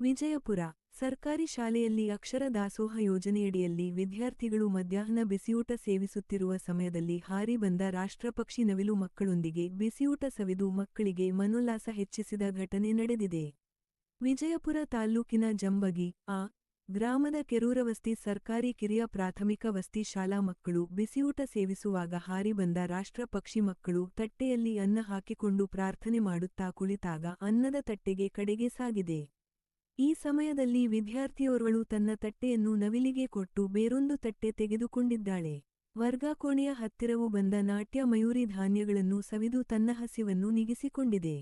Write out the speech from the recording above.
ವಿಜಯಪುರ ಸರ್ಕಾರಿ ಶಾಲೆಯಲ್ಲಿ ಅಕ್ಷರ ದಾಸೋಹ ಯೋಜನೆಯಡಿಯಲ್ಲಿ ವಿದ್ಯಾರ್ಥಿಗಳು ಮಧ್ಯಾಹ್ನ ಬಿಸಿಯೂಟ ಸೇವಿಸುತ್ತಿರುವ ಸಮಯದಲ್ಲಿ ಹಾರಿ ಬಂದ ರಾಷ್ಟ್ರಪಕ್ಷಿ ನವಿಲು ಮಕ್ಕಳೊಂದಿಗೆ ಬಿಸಿಯೂಟ ಸವಿದು ಮಕ್ಕಳಿಗೆ ಮನೋಲ್ಲಾಸ ಹೆಚ್ಚಿಸಿದ ಘಟನೆ ನಡೆದಿದೆ. ವಿಜಯಪುರ ತಾಲ್ಲೂಕಿನ ಜಂಬಗಿ, ಆ ಗ್ರಾಮದ ಕೆರೂರವಸ್ತಿ ಸರ್ಕಾರಿ ಕಿರಿಯ ಪ್ರಾಥಮಿಕ ವಸ್ತಿ ಶಾಲಾ ಮಕ್ಕಳು ಬಿಸಿಯೂಟ ಸೇವಿಸುವಾಗ ಹಾರಿ ಬಂದ ರಾಷ್ಟ್ರ ಪಕ್ಷಿ ಮಕ್ಕಳು ತಟ್ಟೆಯಲ್ಲಿ ಅನ್ನ ಹಾಕಿಕೊಂಡು ಪ್ರಾರ್ಥನೆ ಮಾಡುತ್ತಾ ಕುಳಿತಾಗ ಅನ್ನದ ತಟ್ಟೆಗೆ ಕಡೆಗೆ ಸಾಗಿದೆ. ಈ ಸಮಯದಲ್ಲಿ ವಿದ್ಯಾರ್ಥಿಯೋರ್ವಳು ತನ್ನ ತಟ್ಟೆಯನ್ನು ನವಿಲಿಗೆ ಕೊಟ್ಟು ಬೇರೊಂದು ತಟ್ಟೆ ತೆಗೆದುಕೊಂಡಿದ್ದಾಳೆ. ವರ್ಗಾಕೋಣೆಯ ಹತ್ತಿರವು ಬಂದ ನಾಟ್ಯ ಮಯೂರಿ ಧಾನ್ಯಗಳನ್ನು ಸವಿದು ತನ್ನ ಹಸಿವನ್ನು ನಿಗಿಸಿಕೊಂಡಿದೆ.